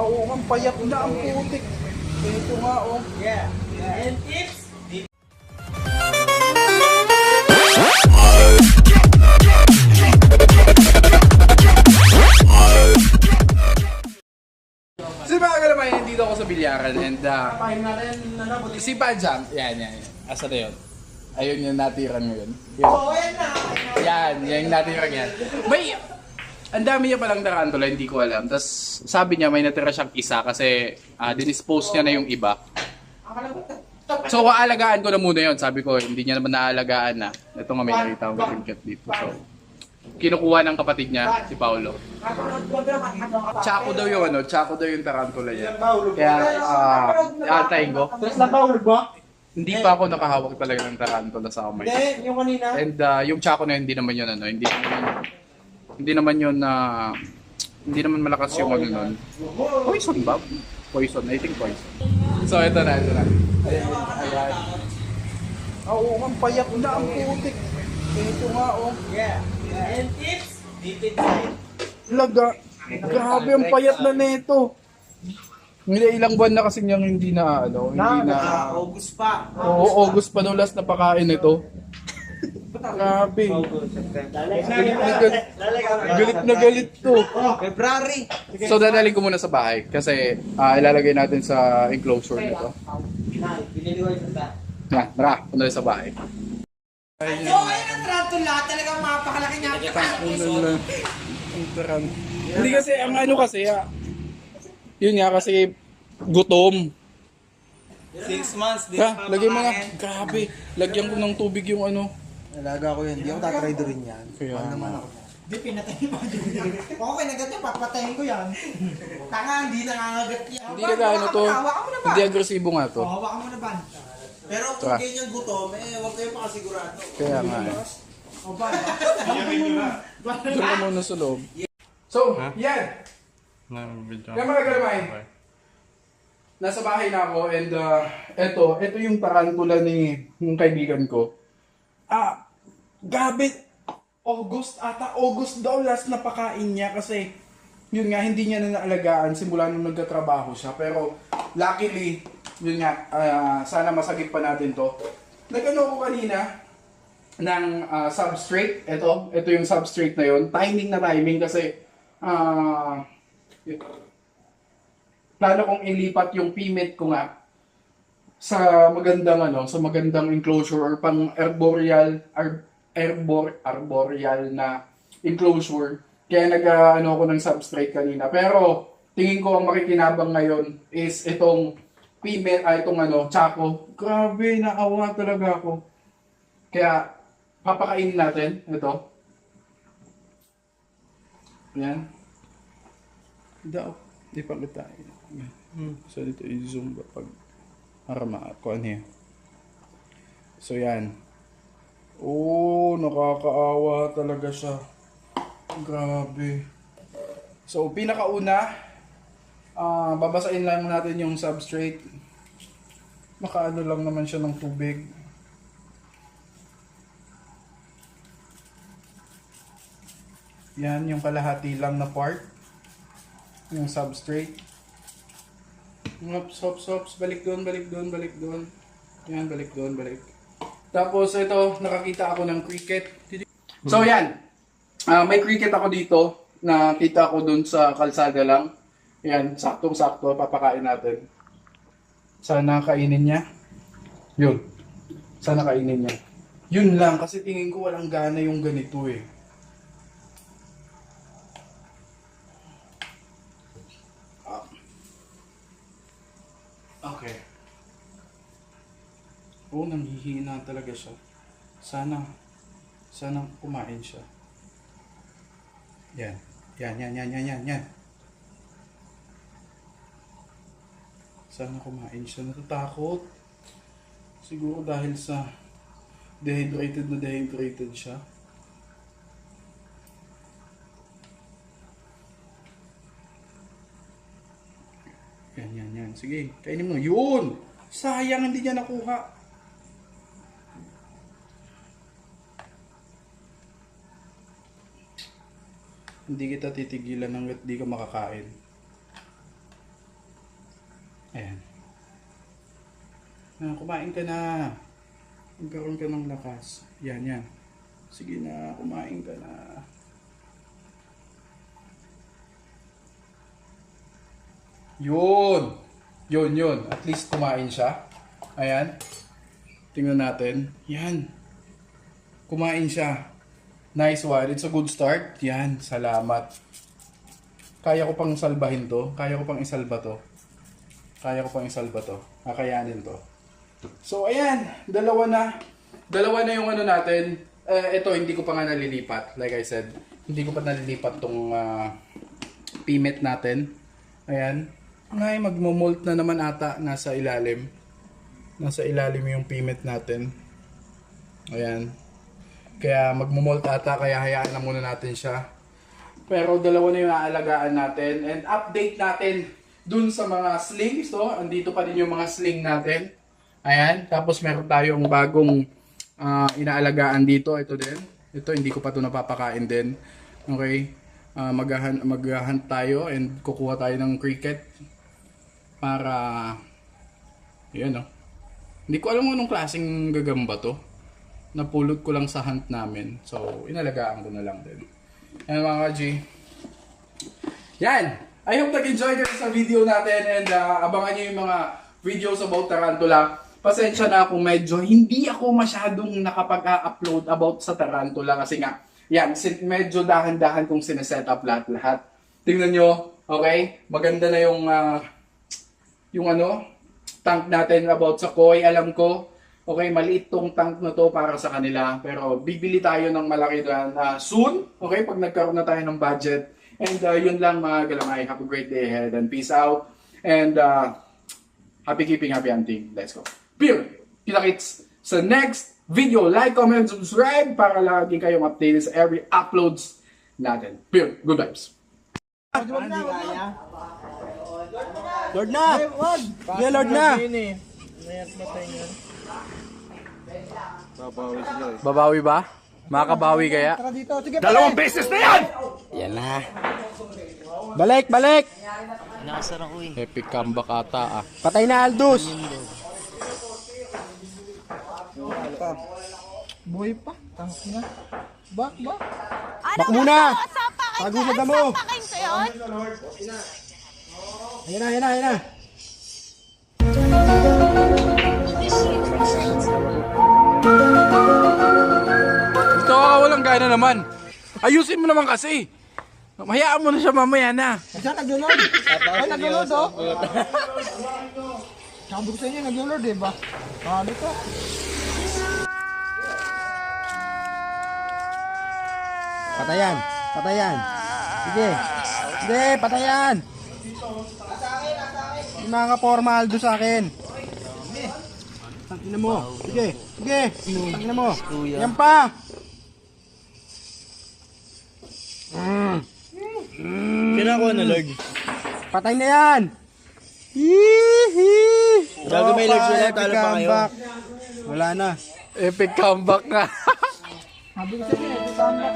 Oo, ang payat na ang putik. Ito nga, oh. Yeah. And tips, So mga kalamayan, dito ako sa bilyaran and uh, si Pajam, yan, yan, yan. Asa na yun? Ayun yung natiran ngayon. Yan. Oh, ayan na. Yan, yan yung natiran yan. May, ang dami niya palang tarantula, hindi ko alam. Tapos sabi niya may natira siyang isa kasi uh, dinispose niya na yung iba. So, aalagaan ko na muna yon Sabi ko, hindi niya naman naalagaan na. Ito nga may nakita akong trinket dito. So, kinukuha ng kapatid niya, si Paolo. Chaco daw yung ano, Chaco daw yung tarantula niya. Kaya, ah, atayin ko. Tres lang ba ulog mo? Hindi pa ako nakahawak talaga ng tarantula sa kamay. Hindi, yung kanina. And uh, yung Chaco na yun, hindi naman yun ano, hindi naman hindi naman yun na hindi naman malakas yung ano nun. Poison ba? Poison, I think poison. So ito na, ito na. Ayan, ayan. Oo, ang payat na ang putik. Ito nga, oh. Yeah. And tips, deep inside. Laga. Grabe ang payat na nito. Hindi, ilang buwan na kasi niyang hindi na, ano, hindi na... August pa. Oo, August pa daw last na pakain nito. Grabe. Galit na galit, galit na galit to. February. So dadalhin ko muna sa bahay kasi ah, ilalagay natin sa enclosure nito. Na, tara, punta tayo sa bahay. So, ayun ang tarantula. Talagang mapakalaki niya. Hindi kasi, ang ano kasi, ah, yun nga kasi gutom. Six months, di Ha, lagyan mo grabe, lagyan ko ng tubig yung ano. Alaga ko yan. Hindi ako tatry rin yan. Kaya Mahal naman ako. Di, pinatay mo. okay, nagat niya. Papatayin ko yan. Tanga, hindi nangangagat yan. Hindi ka ano to, Hawakan mo na ba? hindi agresibo nga to. Oh, hawakan mo na ba? Pero kung Tara. ganyan gutom, eh, huwag kayo makasigurado. Kaya nga eh. O ba? Diyan ka muna sa loob. So, yan. Kaya mga galamay, nasa bahay na ako and uh, eto, eto yung tarantula ni ng kaibigan ko. Ah, gabi, August ata, August daw last na pakain niya kasi yun nga, hindi niya na naalagaan simula nung nagkatrabaho siya. Pero luckily, yun nga, ah, sana masagip pa natin to. Nagano ko kanina, ng ah, substrate. Ito, ito yung substrate na yun. Timing na timing kasi ah plano kong ilipat yung PMET ko nga sa magandang ano, sa magandang enclosure or pang arboreal ar, arbor, arboreal na enclosure. Kaya nag ah, ano ako ng substrate kanina. Pero tingin ko ang makikinabang ngayon is itong PMET, ay itong ano, Chaco. Grabe, naawa talaga ako. Kaya papakainin natin ito. Yan. Hindi ako. Di pa kita. So dito i-zoom ba pag para ma-kuha niya. So yan. Oh, nakakaawa talaga siya. Grabe. So pinakauna, ah babasain lang natin yung substrate. Makaano lang naman siya ng tubig. Yan, yung kalahati lang na part. Yung substrate. Hops, hops, hops. Balik doon, balik doon, balik doon. Yan, balik doon, balik. Tapos ito, nakakita ako ng cricket. So yan. Ah, may cricket ako dito. Nakita ko doon sa kalsada lang. Yan, saktong-sakto. Papakain natin. Sana kainin niya. Yun. Sana kainin niya. Yun lang, kasi tingin ko walang gana yung ganito eh. Okay. Oo, nanghihina talaga siya. Sana, sana kumain siya. Yan. Yan, yan, yan, yan, yan, yan. Sana kumain siya. Natatakot. Siguro dahil sa dehydrated na dehydrated siya. Yan, yan, yan. Sige, kainin mo. Yun! Sayang, hindi niya nakuha. Hindi kita titigilan hanggat di ka makakain. Ayan. Na, kumain ka na. Magkaroon ka ng lakas. Yan, yan. Sige na, kumain ka na. Yun! Yun, yun. At least kumain siya. Ayan. Tingnan natin. Yan. Kumain siya. Nice one. It's a good start. Yan. Salamat. Kaya ko pang salbahin to. Kaya ko pang isalba to. Kaya ko pang isalba to. Kakayanin to. So, ayan. Dalawa na. Dalawa na yung ano natin. Eh, ito, hindi ko pa nga nalilipat. Like I said, hindi ko pa nalilipat tong ah, pimit natin. Ayan. Ngay, magmo-molt na naman ata nasa ilalim. Nasa ilalim yung pimit natin. Ayan. Kaya magmo-molt ata, kaya hayaan na muna natin siya. Pero dalawa na yung aalagaan natin. And update natin dun sa mga slings. To. Andito pa din yung mga sling natin. Ayan. Tapos meron tayong bagong ah, inaalagaan dito. Ito din. Ito, hindi ko pa ito napapakain din. Okay. Ah, maghahan, maghahan tayo and kukuha tayo ng cricket para yan no. Hindi ko alam anong klaseng gagamba to. Napulot ko lang sa hunt namin. So, inalagaan ko na lang din. Yan mga G. Yan! I hope nag-enjoy kayo sa video natin and uh, abangan nyo yung mga videos about Tarantula. Pasensya na kung medyo hindi ako masyadong nakapag-upload about sa Tarantula kasi nga, yan, medyo dahan-dahan kong sineset up lahat-lahat. Tingnan nyo, okay? Maganda na yung, ah, yung ano, tank natin about sa koi. Alam ko, okay, maliit tong tank na to para sa kanila. Pero bibili tayo ng malaki na na soon, okay, pag nagkaroon na tayo ng budget. And uh, yun lang mga galamay. Have a great day ahead and peace out. And uh, happy keeping, happy hunting. Let's go. Peer! Kita-kits sa next video. Like, comment, subscribe para lagi kayong updated sa every uploads natin. Peer! Good vibes! Huwag na, huwag na. Lord na! Ay, wag. Yeah, Lord na! Babawi ba? Makabawi kaya? Tara dito. Sige, Dalawang beses na yan! Yan na. Balik, balik! Epic comeback ata ah. Patay na Aldous! Buhay pa. Tangki na. Bak, bak. Bak muna! Tago sa damo. Ayan na, ayan na, ayan na. Ka walang gana naman. Ayusin mo naman kasi. Hayaan mo na siya mamaya na. Diyan, nag-load. Ay, nag-load, oh. Sabi ko sa inyo, nag-load, eh, ba? Sabi ko. Patayan, patayan. Sige. Sige, patayan. Yung mga kaporma Aldous sa akin. Tangina mo. Sige, sige. Tangina mo. Yan pa. Kinakuha na, Lord. Patay na yan. Hihi. Gago may legs wala, Epic talo pa kayo. comeback. Wala na. Epic comeback nga. Sabi ko sa inyo, ito tama.